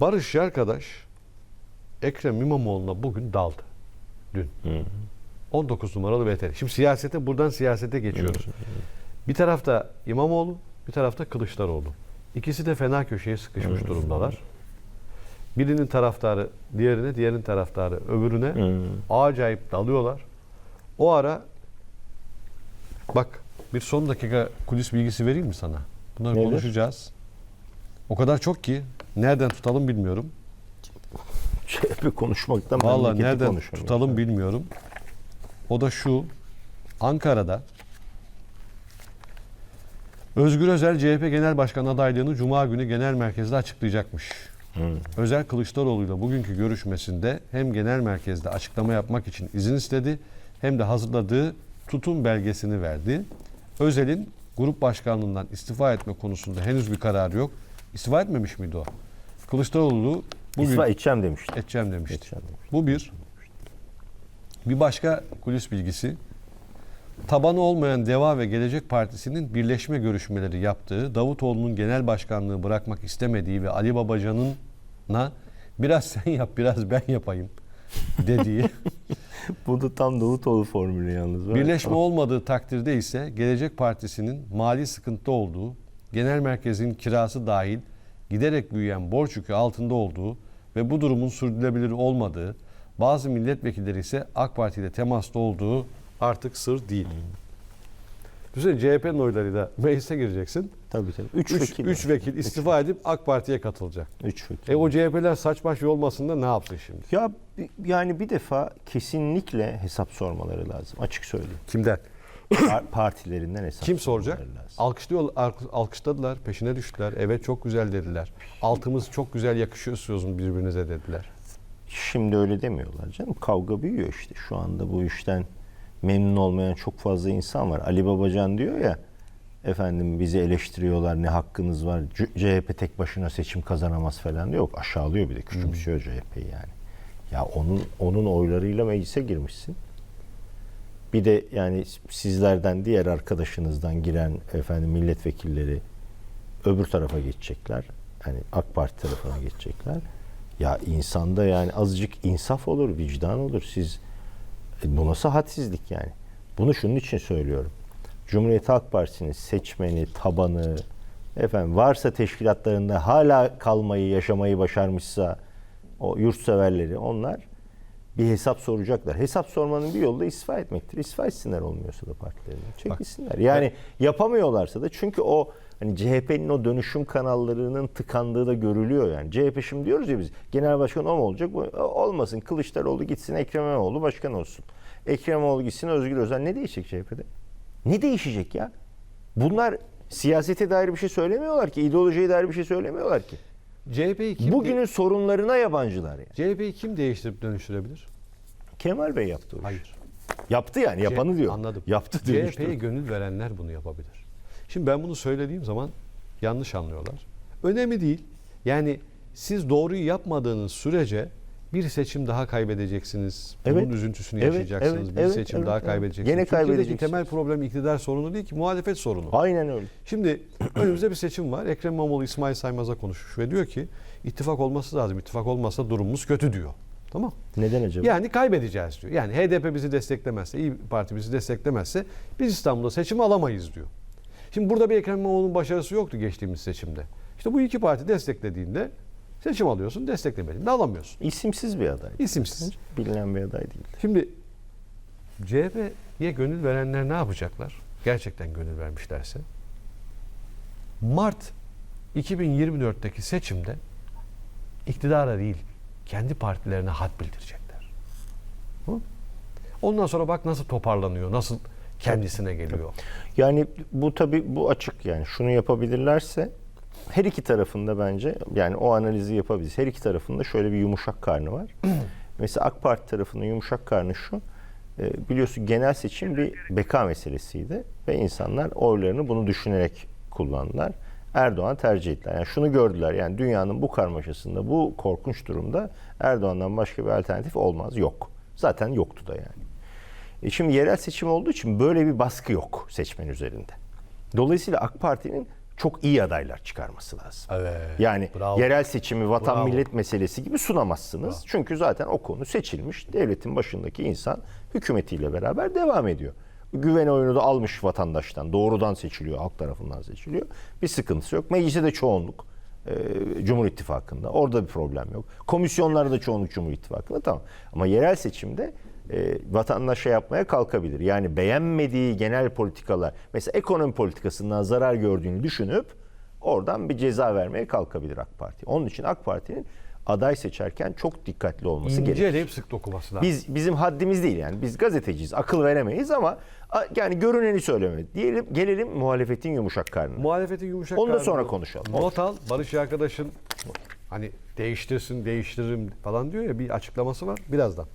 Barış arkadaş Ekrem İmamoğlu'na bugün daldı. Dün. 19 numaralı VTR. Şimdi siyasete buradan siyasete geçiyoruz. Bir tarafta İmamoğlu, bir tarafta Kılıçdaroğlu. İkisi de fena köşeye sıkışmış durumdalar. Birinin taraftarı diğerine, diğerinin taraftarı öbürüne acayip dalıyorlar. O ara bak bir son dakika kulis bilgisi vereyim mi sana? Bunları Nedir? konuşacağız. O kadar çok ki nereden tutalım bilmiyorum. CHP konuşmaktan Vallahi memleketi nereden tutalım bilmiyorum. O da şu. Ankara'da Özgür Özel CHP Genel Başkan adaylığını Cuma günü genel merkezde açıklayacakmış. Özel Kılıçdaroğlu'yla bugünkü görüşmesinde hem genel merkezde açıklama yapmak için izin istedi hem de hazırladığı tutum belgesini verdi. Özel'in grup başkanlığından istifa etme konusunda henüz bir karar yok. İstifa etmemiş miydi o? Kılıçdaroğlu bugün İsfa edeceğim demişti. edeceğim demişti. Edeceğim demişti. Bu bir. Bir başka kulis bilgisi. Tabanı olmayan Deva ve Gelecek Partisi'nin birleşme görüşmeleri yaptığı, Davutoğlu'nun genel başkanlığı bırakmak istemediği ve Ali Babacan'ına biraz sen yap biraz ben yapayım dediği, Bu da tam Davutoğlu formülü yalnız. var. birleşme olmadığı takdirde ise Gelecek Partisi'nin mali sıkıntı olduğu, genel merkezin kirası dahil giderek büyüyen borç yükü altında olduğu ve bu durumun sürdürülebilir olmadığı, bazı milletvekilleri ise AK Parti ile temasta olduğu artık sır değil. Düşünsene CHP'nin oylarıyla meclise gireceksin. Tabii tabii. Üç, Üç, vekil. üç vekil istifa edip AK Parti'ye katılacak. Üç vekil. E o CHP'ler saç baş yolmasında ne yapsın şimdi? Ya yani bir defa kesinlikle hesap sormaları lazım. Açık söyleyeyim. Kimden? Par- Partilerinden hesap Kim soracak? Alkışlıyor, alk- alkışladılar, peşine düştüler. Evet çok güzel dediler. Altımız çok güzel yakışıyorsunuz birbirinize dediler. Şimdi öyle demiyorlar canım. Kavga büyüyor işte. Şu anda bu işten memnun olmayan çok fazla insan var. Ali Babacan diyor ya efendim bizi eleştiriyorlar ne hakkınız var. CHP tek başına seçim kazanamaz falan diyor. Yok aşağılıyor bir de küçümsüyor CHP'yi yani. Ya onun onun oylarıyla meclise girmişsin. Bir de yani sizlerden diğer arkadaşınızdan giren efendim milletvekilleri öbür tarafa geçecekler. Hani AK Parti tarafına geçecekler. Ya insanda yani azıcık insaf olur, vicdan olur. Siz e, bu nasıl hadsizlik yani? Bunu şunun için söylüyorum. Cumhuriyet Halk Partisi'nin seçmeni, tabanı, efendim varsa teşkilatlarında hala kalmayı, yaşamayı başarmışsa o yurtseverleri onlar bir hesap soracaklar. Hesap sormanın bir yolu da istifa etmektir. İstifa etsinler olmuyorsa da partilerinden. Çekilsinler. Yani yapamıyorlarsa da çünkü o hani CHP'nin o dönüşüm kanallarının tıkandığı da görülüyor yani. CHP şimdi diyoruz ya biz genel başkan o mu olacak? Bu, olmasın. Kılıçdaroğlu gitsin Ekrem İmamoğlu başkan olsun. Ekrem İmamoğlu gitsin Özgür Özel. Ne değişecek CHP'de? Ne değişecek ya? Bunlar siyasete dair bir şey söylemiyorlar ki. ideolojiye dair bir şey söylemiyorlar ki. CHP'yi kim, Bugünün sorunlarına yabancılar yani. CHP'yi kim değiştirip dönüştürebilir? Kemal Bey yaptı o. Hayır. Yaptı yani yapanı diyor. Anladım. Yaptı diyor. CHP'ye gönül verenler bunu yapabilir. Şimdi ben bunu söylediğim zaman yanlış anlıyorlar. Önemli değil. Yani siz doğruyu yapmadığınız sürece bir seçim daha kaybedeceksiniz. Bunun Evet. üzüntüsünü Evet, yaşayacaksınız. evet, bir evet, seçim evet, daha evet. kaybedeceksiniz. Türkiye'deki kaybedeceksiniz. temel problem iktidar sorunu değil ki muhalefet sorunu. Aynen öyle. Şimdi önümüzde bir seçim var. Ekrem İmamoğlu İsmail Saymaz'a konuşmuş ve diyor ki ittifak olması lazım. İttifak olmazsa durumumuz kötü diyor. Tamam. Neden acaba? Yani kaybedeceğiz diyor. Yani HDP bizi desteklemezse, İyi Parti bizi desteklemezse biz İstanbul'da seçim alamayız diyor. Şimdi burada bir Ekrem İmamoğlu'nun başarısı yoktu geçtiğimiz seçimde. İşte bu iki parti desteklediğinde seçim alıyorsun, desteklemediğinde alamıyorsun. İsimsiz bir aday. İsimsiz. Bilinen bir aday değil. Şimdi CHP'ye gönül verenler ne yapacaklar? Gerçekten gönül vermişlerse. Mart 2024'teki seçimde iktidara değil, kendi partilerine hat bildirecekler. Hı? Ondan sonra bak nasıl toparlanıyor, nasıl kendisine geliyor. Yani bu tabii bu açık yani. Şunu yapabilirlerse her iki tarafında bence yani o analizi yapabiliriz. Her iki tarafında şöyle bir yumuşak karnı var. Mesela AK Parti tarafının yumuşak karnı şu. e, Biliyorsun genel seçim bir beka meselesiydi ve insanlar oylarını bunu düşünerek kullandılar. Erdoğan tercih ettiler. Yani şunu gördüler yani dünyanın bu karmaşasında, bu korkunç durumda Erdoğan'dan başka bir alternatif olmaz, yok. Zaten yoktu da yani. E şimdi yerel seçim olduğu için böyle bir baskı yok seçmen üzerinde. Dolayısıyla AK Parti'nin çok iyi adaylar çıkarması lazım. Evet. Yani Bravo. yerel seçimi vatan Bravo. millet meselesi gibi sunamazsınız. Çünkü zaten o konu seçilmiş. Devletin başındaki insan hükümetiyle beraber devam ediyor. Güven oyunu da almış vatandaştan. Doğrudan seçiliyor, halk tarafından seçiliyor. Bir sıkıntısı yok. Mecliste de çoğunluk. e, Cumhur İttifakı'nda. Orada bir problem yok. Komisyonlarda da çoğunluk Cumhur İttifakı'nda tamam. Ama yerel seçimde e, vatandaş şey yapmaya kalkabilir. Yani beğenmediği genel politikalar, mesela ekonomi politikasından zarar gördüğünü düşünüp oradan bir ceza vermeye kalkabilir AK Parti. Onun için AK Parti'nin aday seçerken çok dikkatli olması gerekiyor. İnceleyip sık dokuması lazım. Biz bizim haddimiz değil yani. Biz gazeteciyiz. Akıl veremeyiz ama yani görüneni söyleme. Diyelim gelelim muhalefetin yumuşak karnına. Muhalefetin yumuşak Onu da karnı sonra bu. konuşalım. Not al. Barış arkadaşın hani değiştirsin, değiştiririm falan diyor ya bir açıklaması var. Birazdan.